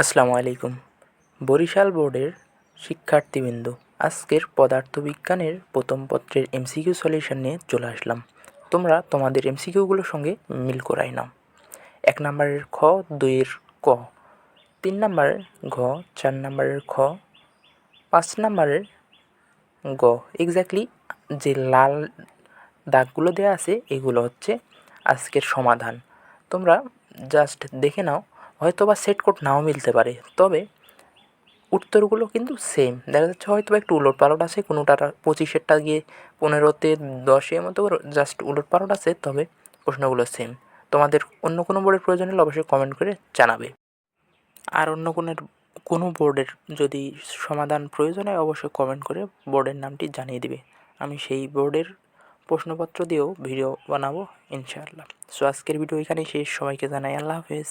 আসসালামু আলাইকুম। বরিশাল বোর্ডের শিক্ষার্থীবৃন্দ, আজকের পদার্থবিজ্ঞানের প্রথম পত্রের এমসিকিউ সলিউশন নিয়ে চলে আসলাম। তোমরা তোমাদের এমসিকিউগুলোর সঙ্গে মিল করাই নাও। এক নম্বরের খ, দুইয়ের ক, তিন নম্বরের ঘ, চার নম্বরের খ, পাঁচ নম্বরের গ। এক্স্যাক্টলি যে লাল দাগগুলো দেওয়া আছে, এগুলো হচ্ছে আজকের সমাধান। তোমরা জাস্ট দেখে নাও হয়তো বা সেট কোড নাও মিলতে পারে। তবে উত্তরগুলো কিন্তু সেম দেখা যাচ্ছে হয়তো বা একটু উলট পালট আছে কোনোটার পঁচিশেরটা গিয়ে পনেরোতে, দশে মতো জাস্ট উলট পালট আছে, তবে প্রশ্নগুলো সেম তোমাদের অন্য কোনো বোর্ডের প্রয়োজন হলে অবশ্যই কমেন্ট করে জানাবে। আর অন্য কোনো কোনো বোর্ডের যদি সমাধান প্রয়োজন হয়, অবশ্যই কমেন্ট করে বোর্ডের নামটি জানিয়ে দিবে। আমি সেই বোর্ডের প্রশ্নপত্র দিয়েও ভিডিও বানাবো, ইনশাআল্লাহ। সো আজকের ভিডিও এখানেই শেষ। সবাইকে জানাই আল্লাহ হাফেজ।